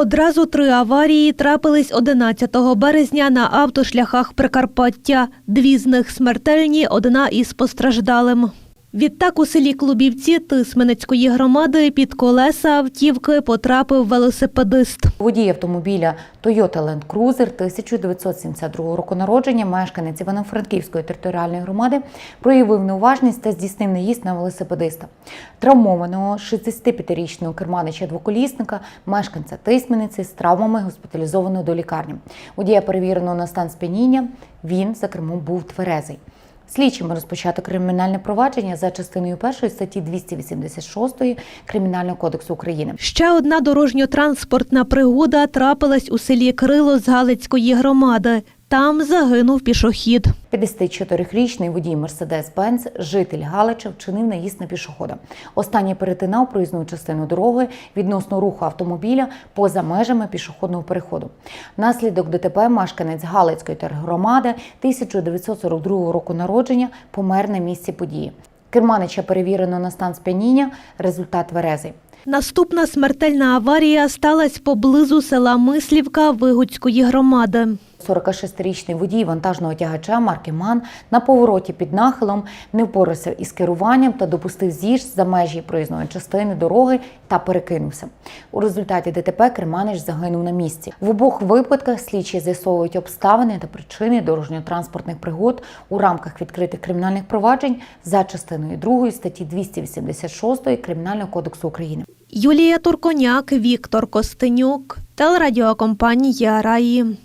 Одразу три аварії трапились 11 березня на автошляхах Прикарпаття. Дві з них смертельні, одна із постраждалим. Відтак у селі Клубівці Тисменецької громади під колеса автівки потрапив велосипедист. Водій автомобіля Toyota Land Cruiser 1972 року народження, мешканець Івано-Франківської територіальної громади, проявив неуважність та здійснив наїзд на велосипедиста. Травмованого 65-річного керманича двоколісника, мешканця Тисмениці з травмами госпіталізовано до лікарні. Водія перевірено на стан сп'яніння. Він за кермом був тверезий. Слідчими розпочато кримінальне провадження за частиною першої статті 286 Кримінального кодексу України. Ще одна дорожньо-транспортна пригода трапилась у селі Крило з Галицької громади. Там загинув пішохід. 54-річний водій Мерседес-Бенц, житель Галича, вчинив наїзд на пішохода. Останній перетинав проїзну частину дороги відносно руху автомобіля поза межами пішохідного переходу. Наслідок ДТП мешканець Галицької тергромади 1942 року народження помер на місці події. Керманича перевірено на стан сп'яніння, результат тверезий. Наступна смертельна аварія сталася поблизу села Мислівка Вигуцької громади. 46-річний водій вантажного тягача марки МАН на повороті під нахилом не впорався із керуванням та допустив з'їзд за межі проїзної частини дороги та перекинувся. У результаті ДТП Керманич загинув на місці. В обох випадках слідчі з'ясовують обставини та причини дорожньо-транспортних пригод у рамках відкритих кримінальних проваджень за частиною 2 статті 286 Кримінального кодексу України. Юлія Турконяк, Віктор Костенюк, телерадіокомпанія Раї.